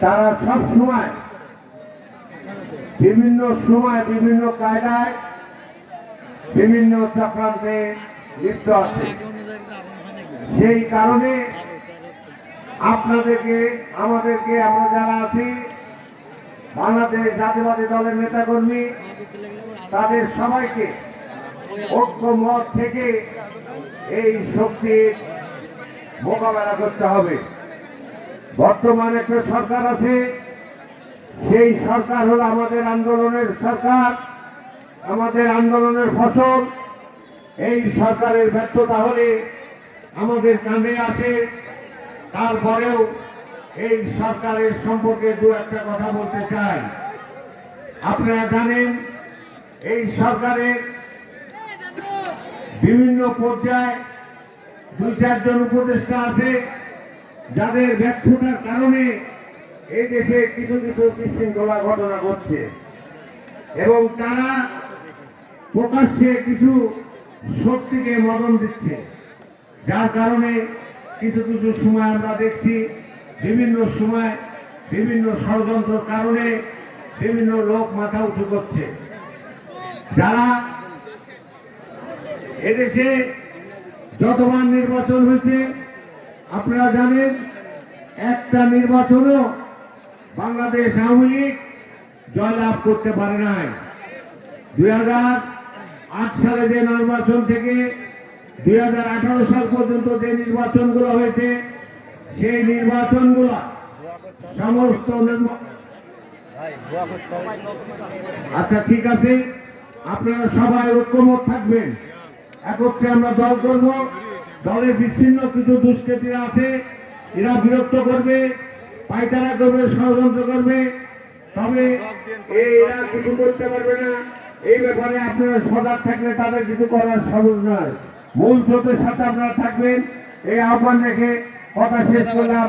তারা সব সময়, বিভিন্ন সময় বিভিন্ন কায়দায় বিভিন্ন চক্রান্তে লিপ্ত আছে। সেই কারণে আপনাদেরকে, আমাদেরকে, আমরা যারা আছি, বাংলাদেশ জাতীয়বাদী দলের নেতাকর্মী, তাদের সবাইকে ঐক্যমত থেকে এই শক্তির মোকাবেলা করতে হবে। বর্তমানে একটা সরকার আছে। সেই সরকার হলো আমাদের আন্দোলনের সরকার, আমাদের আন্দোলনের ফসল। এই সরকারের ব্যর্থতা হলে আমাদের কাঁধে আসে। তারপরেও এই সরকারের সম্পর্কে দু একটা কথা বলতে চাই। আপনারা জানেন, এই সরকারের বিভিন্ন পর্যায়ে দুই চারজন উপদেষ্টা আছে। যাদের ব্যর্থতার কারণে এই দেশে কিছু কিছু বিশৃঙ্খলা ঘটনা ঘটছে। এবং তারা প্রকাশ্যে কিছু শক্তিকে মদন দিচ্ছে। যার কারণে কিছু কিছু সময় আমরা দেখছি, বিভিন্ন সময় বিভিন্ন ষড়যন্ত্রের কারণে বিভিন্ন লোক মাথা উঁচু করছে। যারা এদেশে যতবার নির্বাচন হয়েছে আপনারা জানেন, একটা নির্বাচনও বাংলাদেশ আওয়ামী লীগ জয়লাভ করতে পারে নাই। দুই আট সালে যে নির্বাচন থেকে দু হাজার আঠারো সাল পর্যন্ত যে নির্বাচনগুলো হয়েছে, সেই নির্বাচনগুলো সমস্ত আচ্ছা ঠিক আছে। আপনারা সবাই ঐক্যমত থাকবেন। একত্রে আমরা দল করব। দলে বিচ্ছিন্ন কিছু দুষ্কৃতীরা আছে, এরা বিরক্ত করবে পায়তারা করবে, ষড়যন্ত্র করবে। তবে এরা কিছু করতে পারবে না। এই ব্যাপারে আপনারা সজাগ থাকলে তাদের কিছু করার সহজ নয় মূল স্রোতের সাথে আপনারা থাকবেন। এই আহ্বান রেখে কথা শেষ করলাম।